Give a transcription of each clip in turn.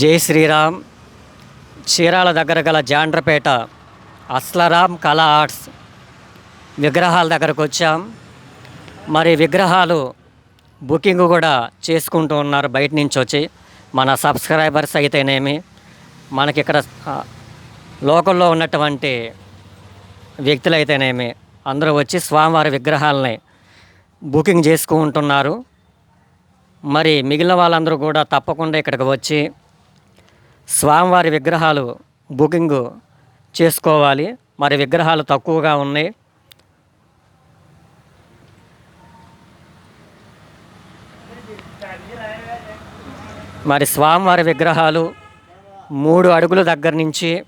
జై శ్రీరామ్. చీరాల దగ్గర గల జాండ్రపేట అస్లరాం కళా ఆర్ట్స్ విగ్రహాల దగ్గరకు వచ్చాం. మరి విగ్రహాలు బుకింగ్ కూడా చేసుకుంటూ ఉన్నారు బయట నుంచి వచ్చి. మన సబ్స్క్రైబర్స్ అయితేనేమి మనకి ఇక్కడ లోకల్లో ఉన్నటువంటి వ్యక్తులు అయితేనేమి అందరూ వచ్చి స్వామివారి విగ్రహాలని బుకింగ్ చేసుకుంటున్నారు. మరి మిగిలిన వాళ్ళందరూ కూడా తప్పకుండా ఇక్కడికి వచ్చి స్వామివారి విగ్రహాలు బుకింగ్ చేసుకోవాలి. మరి విగ్రహాలు తక్కువగా ఉన్నాయి. మరి స్వామివారి విగ్రహాలు మూడు అడుగుల దగ్గర నుంచి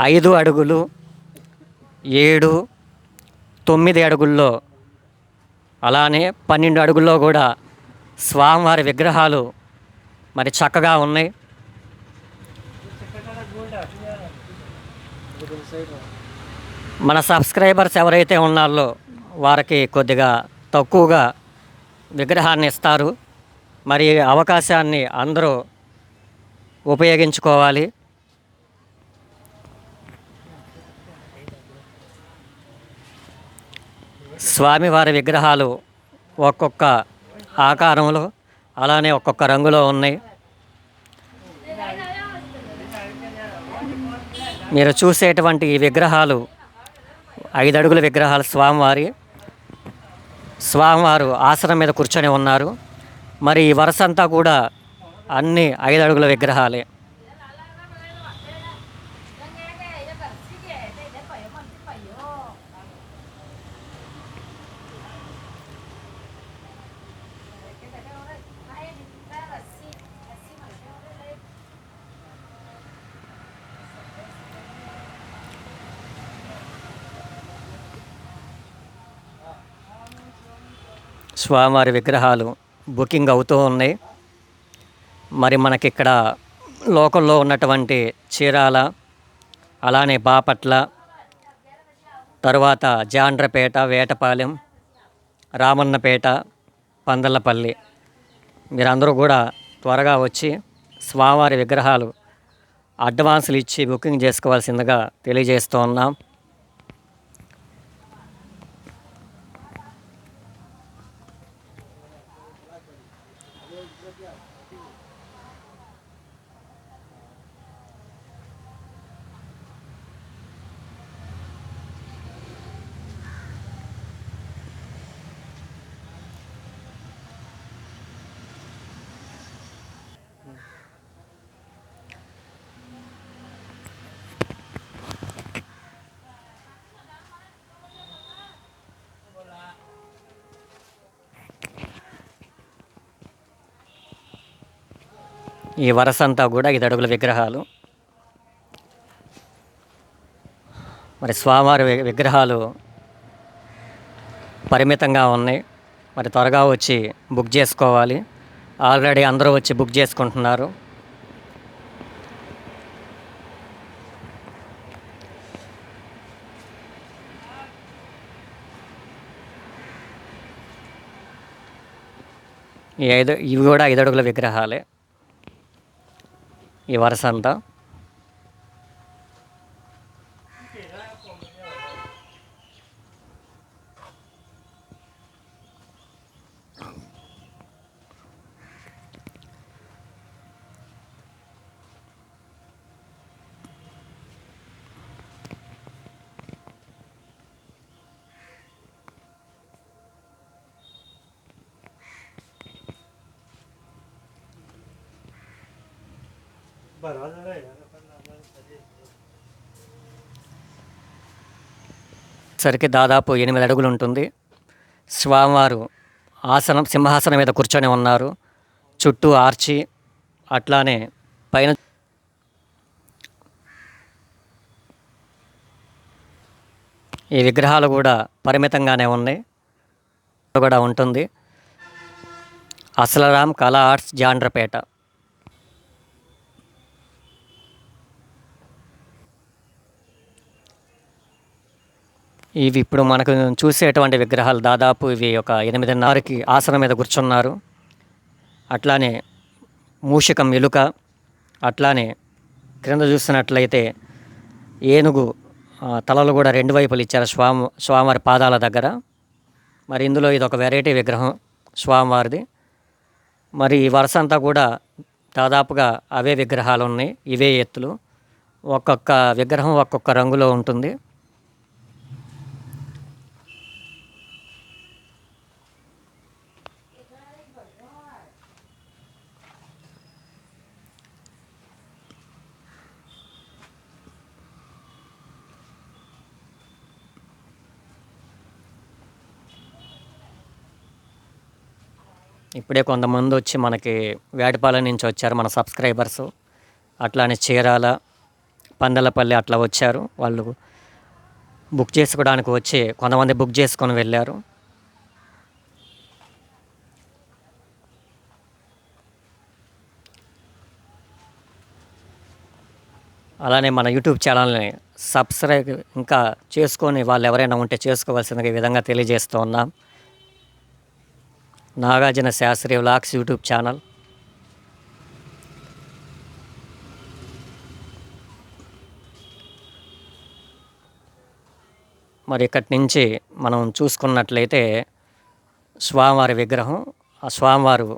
ఐదు అడుగులు ఏడు తొమ్మిది అడుగుల్లో అలానే పన్నెండు అడుగుల్లో కూడా స్వామివారి విగ్రహాలు మరి చక్కగా ఉన్నాయి. మన సబ్స్క్రైబర్స్ ఎవరైతే ఉన్నారో వారికి కొద్దిగా తక్కువగా విగ్రహాన్ని ఇస్తారు. మరి అవకాశాన్ని అందరూ ఉపయోగించుకోవాలి. స్వామివారి విగ్రహాలు ఒక్కొక్క ఆకారంలో అలానే ఒక్కొక్క రంగులో ఉన్నాయి. మీరు చూసేటువంటి ఈ విగ్రహాలు ఐదు అడుగుల విగ్రహాలు స్వామివారి. స్వామివారు ఆసనం మీద కూర్చొని ఉన్నారు. మరి ఈ వరుస అంతా కూడా అన్ని ఐదు అడుగుల విగ్రహాలే. స్వామివారి విగ్రహాలు బుకింగ్ అవుతూ ఉన్నాయి. మరి మనకిక్కడ లోకల్లో ఉన్నటువంటి చీరాల అలానే బాపట్ల తరువాత జాండ్రపేట వేటపాలెం రామన్నపేట పందలపల్లి. మీరందరూ కూడా త్వరగా వచ్చి స్వామివారి విగ్రహాలు అడ్వాన్సులు ఇచ్చి బుకింగ్ చేసుకోవాల్సిందిగా తెలియజేస్తూ ఉన్నాం. Yeah, yeah. ఈ వరస అంతా కూడా ఐదు అడుగుల విగ్రహాలు. మరి స్వామివారి విగ్రహాలు పరిమితంగా ఉన్నాయి. మరి త్వరగా వచ్చి బుక్ చేసుకోవాలి. ఆల్రెడీ అందరూ వచ్చి బుక్ చేసుకుంటున్నారు. ఈ ఐదు ఇవి కూడా ఐదు అడుగుల విగ్రహాలే. ఈ వరుస అంతా. సరికి దాదాపు ఎనిమిది అడుగులు ఉంటుంది. స్వామివారు ఆసనం సింహాసనం మీద కూర్చొని ఉన్నారు. చుట్టూ ఆర్చి అట్లానే పైన ఈ విగ్రహాలు కూడా పరిమితంగానే ఉన్నాయి. కూడా ఉంటుంది. అసలరామ్ కళా ఆర్ట్స్ జాండ్రపేట. ఇవి ఇప్పుడు మనకు చూసేటువంటి విగ్రహాలు దాదాపు ఇవి ఒక ఎనిమిదిన్నరకి ఆసనం మీద కూర్చున్నారు. అట్లానే మూషికం ఎలుక అట్లానే క్రింద చూసినట్లయితే ఏనుగు తలలు కూడా రెండు వైపులు ఇచ్చారు స్వామి స్వామివారి పాదాల దగ్గర. మరి ఇందులో ఇది ఒక వెరైటీ విగ్రహం స్వామివారిది. మరి ఈ వరుస అంతా కూడా దాదాపుగా అవే విగ్రహాలు ఉన్నాయి ఇవే ఎత్తులు. ఒక్కొక్క విగ్రహం ఒక్కొక్క రంగులో ఉంటుంది. ఇప్పుడే కొంతమంది వచ్చి మనకి వేటపాలెం నుంచి వచ్చారు మన సబ్స్క్రైబర్స్. అట్లానే చీరాల పందలపల్లి అట్లా వచ్చారు. వాళ్ళు బుక్ చేసుకోవడానికి వచ్చి కొంతమంది బుక్ చేసుకొని వెళ్ళారు. అలానే మన యూట్యూబ్ ఛానల్ని సబ్స్క్రైబ్ ఇంకా చేసుకొని వాళ్ళు ఎవరైనా ఉంటే చేసుకోవాల్సిందిగా ఈ విధంగా తెలియజేస్తూ ఉన్నాం. Nagarjuna Sastri vlogs YouTube channel. మరి ఇక్కడి నుంచి మనం చూసుకున్నట్లయితే స్వామివారి విగ్రహం ఆ స్వామివారు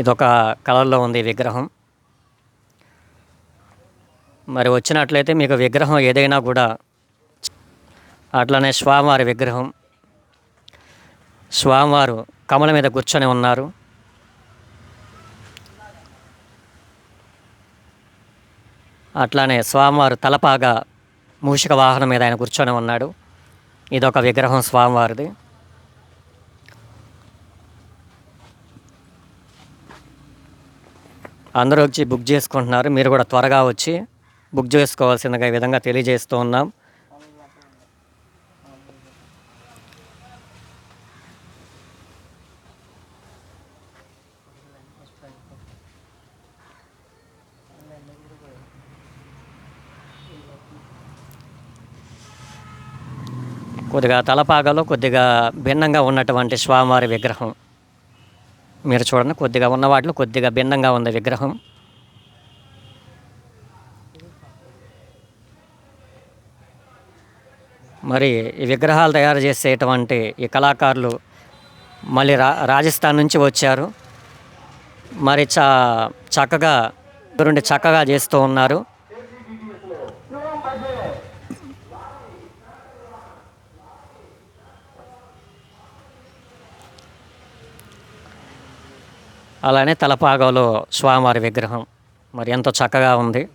ఇదొక కలర్లో ఉంది విగ్రహం. మరి వచ్చినట్లయితే మీకు విగ్రహం ఏదైనా కూడా అట్లనే స్వామివారి విగ్రహం. స్వామివారు కమల మీద కూర్చొని ఉన్నారు. అట్లానే స్వామివారు తలపాగా మూషిక వాహనం మీద ఆయన కూర్చొని ఉన్నాడు. ఇదొక విగ్రహం స్వామివారిది. అందరూ వచ్చి బుక్ చేసుకుంటున్నారు. మీరు కూడా త్వరగా వచ్చి బుక్ చేసుకోవాల్సిందిగా ఈ విధంగా తెలియజేస్తూ ఉన్నాం. కొద్దిగా తలపాగలో కొద్దిగా భిన్నంగా ఉన్నటువంటి స్వామివారి విగ్రహం. మీరు చూడండి కొద్దిగా ఉన్న వాటిలో కొద్దిగా భిన్నంగా ఉంది విగ్రహం. మరి ఈ విగ్రహాలు తయారు చేసేటువంటి ఈ కళాకారులు మళ్ళీ రా రాజస్థాన్ నుంచి వచ్చారు. మరి చా చక్కగా గురుండి చక్కగా చేస్తూ ఉన్నారు. అలానే తలపాగలో స్వామివారి విగ్రహం. మరి ఎంతో చక్కగా ఉంది.